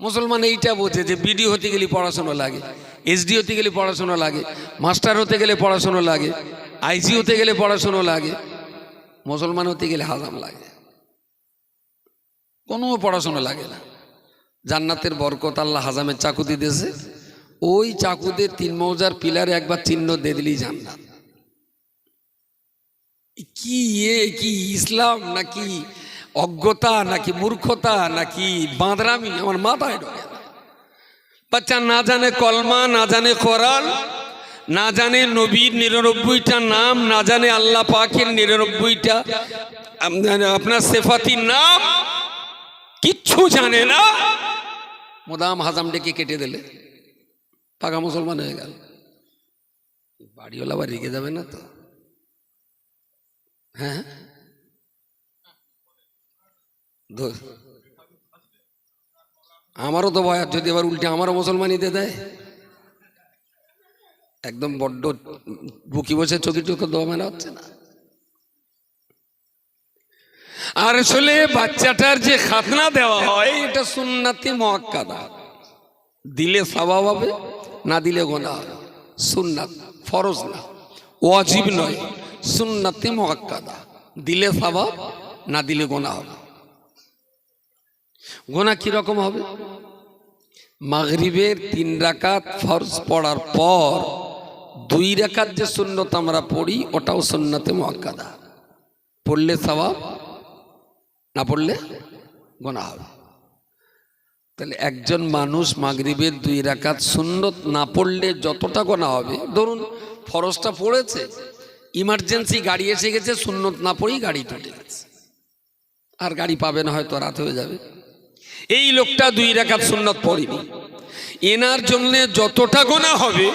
মুসলমান এইটা বোঝে যে বিডি হতে গেলে পড়াশোনা লাগে এসডি হতে গেলে পড়াশোনা লাগে মাস্টার হতে গেলে পড়াশোনা লাগে আইজি হতে গেলে পড়াশোনা লাগে, মুসলমান হতে গেলে হাজাম লাগে। কোনো পড়াশোনা লাগে না। জান্নাতের বরকত আল্লাহ হাজামের চাকু দিতেছে ওই চাকুদের তিন মৌজার পিলারে একবার চিহ্ন দিয়ে দিলেই জান্নাত। কি কি ইসলাম নাকি অজ্ঞতা নাকি মূর্খতা নাকি বাঁদরামি? আমার মাথায় ঢোকে। বাচ্চা, না জানে কলমা, না জানে করাল না জানে নবীর নিরানব্বইটা নাম, না জানে আল্লাহ পাকের নিরানব্বইটা। আপনার সেফাতির নাম কিচ্ছু জানে না। মোদাম হাজাম ডেকে কেটে দিলে। পাকা মুসলমান হয়ে গেল। বাড়িওয়ালা আবার রেগে যাবে না তো? হ্যাঁ। আমারও তো ভয় যদি এবার উল্টে আমারও মুসলমানিতে দেয় একদম বড্ড বুকি বসে চোখে চোখে দোয়া মেলা হচ্ছে না। আর আসলে বাচ্চাটার যে খাতনা দেওয়া হয়, এটা সুন্নাতি মহাক্কাদা দিলে স্বভাব হবে, না দিলে গোনা হবে। সুন্নাত ফরজ না, ওয়াজিব নয়, সুন্নাতি মহাক্কাদা দিলে স্বভাব, না দিলে গোনা হবে। গোনা কীরকম হবে? মাগরিবের তিন রাকাত ফরজ পড়ার পর দুই রাকাত যে সুন্নত আমরা পড়ি, ওটাও সুন্নাতে মহাক্কাদা পড়লে স্বভাব না পড়লে গোনা হবে। তাহলে একজন মানুষ মাগরিবের দুই রাকাত সুন্নত না পড়লে যতটা গোনা হবে, ধরুন ফরজটা পড়েছে, ইমার্জেন্সি গাড়ি এসে গেছে, সুন্নত না পড়েই গাড়ি তুলে গেছে। আর গাড়ি পাবে না, হয়তো রাত হয়ে যাবে। এই লোকটা দুই রাকাত সুন্নত পড়েনি। এনার জন্য যতটা গোনা হবে,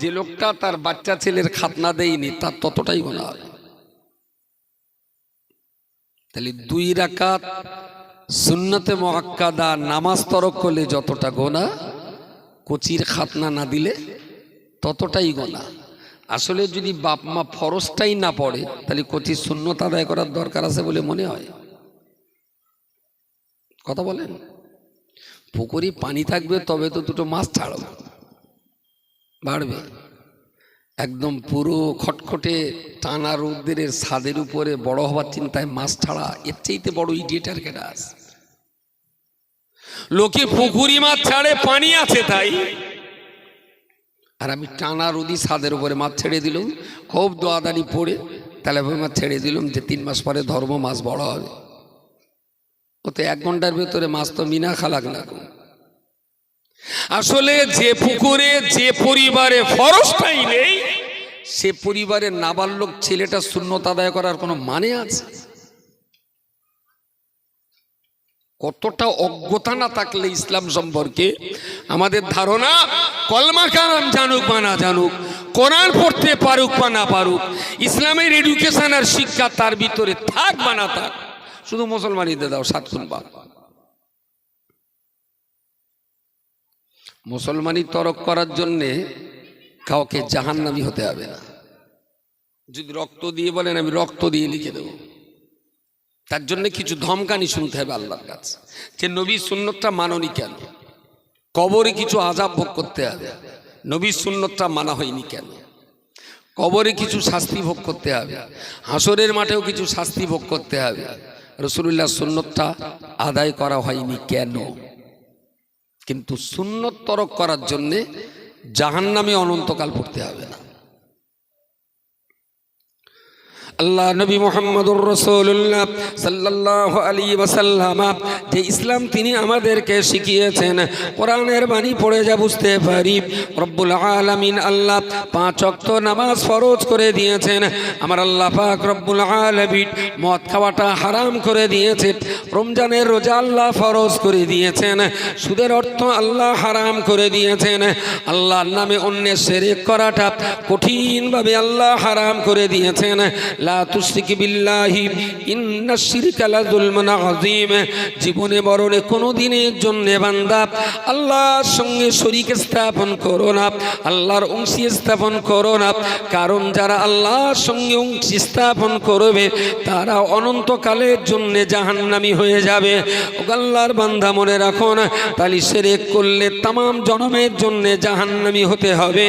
যে লোকটা তার বাচ্চা ছেলের খাতনা দেয়নি, তার ততটাই গোনা হবে। তাহলে দুই রাকাত সুন্নতে মহাক্কাদা নামাজ তরক করলে যতটা গোনা কচির খাতনা না দিলে ততটাই গোনা আসলে যদি বাপ মা ফরজটাই না পড়ে, তাহলে কচির সুন্নত আদায় করার দরকার আছে বলে মনে হয়। কথা বলেন? পুকুরে পানি থাকবে তবে তো দুটো মাছ ছাড়ো। বাড়বে। একদম পুরো খটখটে টানা রৌদ্রের ছাদের উপরে বড় হওয়ার চিন্তায় মাছ ছাড়া এর চাইতে বড় ইডিয়েটার কেটা আছে? লোকে পুকুরি মাছ ছাড়ে পানি আছে তাই। আর আমি টানা রোদি ছাদের উপরে মাছ ছেড়ে দিলাম খুব দোয়াদানি পড়ে তাহলে মাছ ছেড়ে দিলাম যে তিন মাস পরে ধর্ম মাছ বড় হবে। ও তো এক ঘণ্টার ভেতরে মাছ তো মিনা খালাক না। আসলে যে পুকুরে, যে পরিবারে ফরসটাই নেই, সে পরিবারের নাবালক ছেলেটা শূন্যত আদায় করার কোনো মানে আছে? কতটা অজ্ঞতা না থাকলে ইসলাম সম্পর্কে? আমাদের ধারণা কলমা কালাম জানুক বা না জানুক, কোরআন পড়তে পারুক বা না পারুক, ইসলামের এডুকেশন আর শিক্ষা তার ভিতরে থাক বা না থাক শুধু মুসলমানিতে দাও, সাত শুনবা মুসলমানি তরক করার জন্যে কাউকে জাহান্নামি হতে হবে না। যদি রক্ত দিয়ে বলেন, আমি রক্ত দিয়ে লিখে দেবো। তার জন্য কিছু ধমকানি শুনতে হবে আল্লাহর কাছে। যে নবী সুন্নতটা মাননি কেন? কবরে কিছু আজাব ভোগ করতে হবে। নবী সুন্নতটা মানা হয়নি কেন? কবরে কিছু শাস্তি ভোগ করতে হবে। হাসরের মাঠেও কিছু শাস্তি ভোগ করতে হবে। রসুল্লাহ সুন্নতটা আদায় করা হয়নি কেন? কিন্তু সুন্নত তরক করার জন্যে জাহান্নামে অনন্তকাল পড়তে হবে না। আল্লাহ নবী মোহাম্মদুর রসুল্লাহ সাল্লাহ আলী ওসাল্লাম যে ইসলাম তিনি আমাদেরকে শিখিয়েছেন। কোরআনের বাণী পড়ে যা বুঝতে পারি। রব্বুল আলমিন আল্লাহ পাঁচ অক্ত নামাজ ফরজ করে দিয়েছেন। আমার আল্লাহ পাক রব্বুল আলমিন মদ খাওয়াটা হারাম করে দিয়েছে রমজানের রোজা আল্লাহ ফরজ করে দিয়েছেন। সুদের অর্থ আল্লাহ হারাম করে দিয়েছেন। আল্লাহর নামে অন্যের সেরেক করাটা কঠিনভাবে আল্লাহ হারাম করে দিয়েছেন। লা তুশরিক বিল্লাহি ইন্নাশ শিরকা লাযুলমুন আযীম। জীবনে মরণে কোনো দিনের জন্য বান্দা আল্লাহর সঙ্গে শরীক স্থাপন করো না, আল্লাহর অংশী স্থাপন করো না। কারণ যারা আল্লাহর সঙ্গে অংশী স্থাপন করবে, তারা অনন্তকালের জন্য জাহান্নামী হয়ে যাবে। আল্লাহর বান্দা মনে রাখো না, তালি সেরেক করলে তাম জনমের জন্য জাহান্নামী হতে হবে।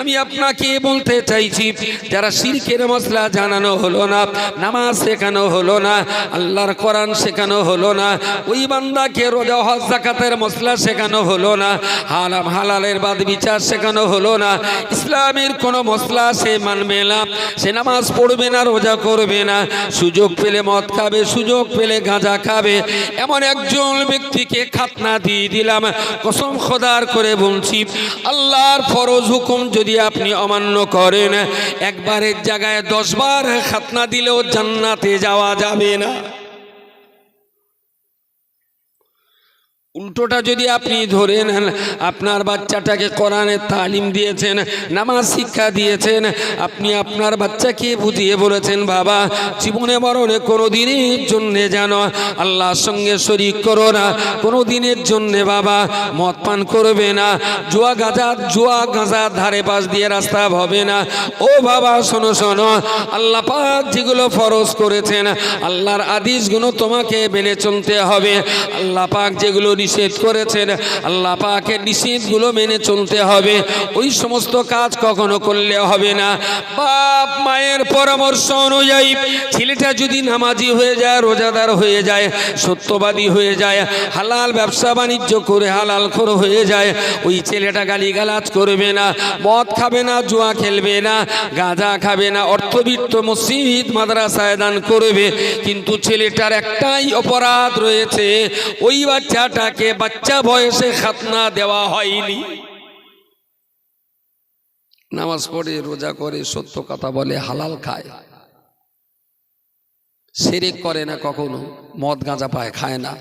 আমি আপনাকে বলতে চাইছি, যারা শিরকের মশলা জানানো হলো না, নামাজ শেখানো হলো না, আল্লাহর কোরআন শেখানো হলো না, ওই বান্দাকে রোজা, হজ জাকাতের মশলা শেখানো হলো না, হালাম, হালালের বাদ বিচার শেখানো হলো না, ইসলামের কোনো মশলা সে মানবে না, সে নামাজ পড়বে না, রোজা করবে না, সুযোগ পেলে মদ খাবে, সুযোগ পেলে গাঁজা খাবে, এমন একজন ব্যক্তিকে খাতনা দিয়ে দিলাম। কসম খোদার করে বলছি, আল্লাহর ফরজ হুকুম যদি আপনি অমান্য করেন, একবারের জায়গায় দশবার খাতনা দিলেও জান্নাতে যাওয়া যাবে না। উল্টোটা যদি আপনি ধরে নেন, আপনার বাচ্চাটাকে কোরআনের তালিম দিয়েছেন, নামাজ শিক্ষা দিয়েছেন, আপনি আপনার বাচ্চাকে বুঝিয়ে বলেছেন, বাবা, জীবনে মরণে কোনো দিনের জন্যে যেন আল্লাহর সঙ্গে শরিক করো না কোনো দিনের জন্যে বাবা, মদ পান করবে না, জুয়া গাঁজা, জুয়া গাঁজার ধারে পাশ দিয়ে রাস্তা হবে না। ও বাবা, শোনো শোনো, আল্লাহ যেগুলো ফরজ করেছেন, আল্লাহর আদিশগুলো তোমাকে মেনে চলতে হবে। আল্লাহ পাক যেগুলো নিষেধ করেছেন। আল্লাহ পাকের নিষেধগুলো মেনে চলতে হবে। ওই সমস্ত কাজ কখনো করলে হবে না। বাপ মায়ের পরামর্শ অনুযায়ী ছেলেটা যদি নামাজি হয়ে যায়, রোজাদার হয়ে যায়, সত্যবাদী হয়ে যায়, হালাল ব্যবসা বাণিজ্য করে হালাল খোর হয়ে যায়, ওই ছেলেটা গালিগালাজ করবে না, মদ খাবে না, জুয়া খেলবে না, গাঁজা খাবে না, অর্থবিত্ত মসজিদ মাদ্রাসায় দান করবে, কিন্তু ছেলেটার একটাই অপরাধ রয়েছে, ওই বাচ্চাটাকে বাচ্চা বয়সে খাতনা দেওয়া হয়নি। নামাজ পড়ে, রোজা করে, সত্য কথা বলে, হালাল খায়। সেরেক করে না কখনো, মদ গাঁজা পায়, খায় না।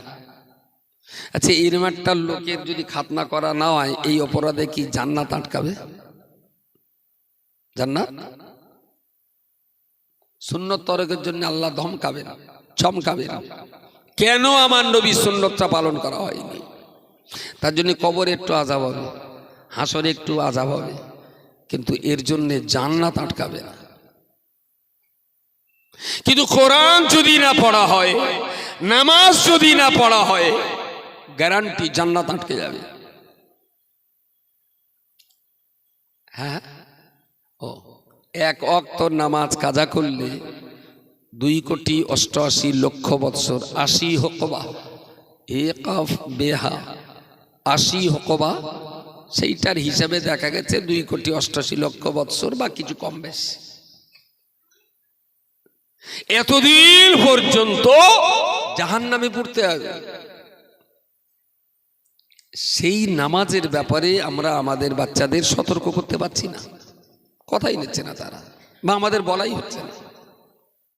আচ্ছা এরমারটার লোকের যদি খাতনা করা না হয়, এই অপরাধে কি জান্নাত আটকাবে? জান্নাত? সুন্নত তরকের জন্য আল্লাহ ধমকাবে না চমকাবে না কেন আমার নবী সুন্নতটা পালন করা হয়নি? তার জন্য কবর একটু আজাব হবে, হাসরে একটু আজাব হবে। কিন্তু এর জন্য জান্নাত আটকাবে না। কিন্তু কোরআন যদি না পড়া হয় নামাজ যদি না পড়া হয় গ্যারান্টি জান্নাত আটকে যাবে। হ্যাঁ? ও এক অক্ত নামাজ কাজা করলে দুই কোটি অষ্টআশি লক্ষ বৎসর আশি হকবা। একাফ বেহা আশি হকবা সেইটার হিসাবে দেখা গেছে দুই কোটি অষ্টাশি লক্ষ বৎসর, বা কিছু কম বেশি। এতদিন পর্যন্ত জাহান নামে পড়তে হবে। সেই নামাজের ব্যাপারে আমরা আমাদের বাচ্চাদের সতর্ক করতে পারছি না। কথাই নিচ্ছে না তারা, বা আমাদের বলাই হচ্ছে না।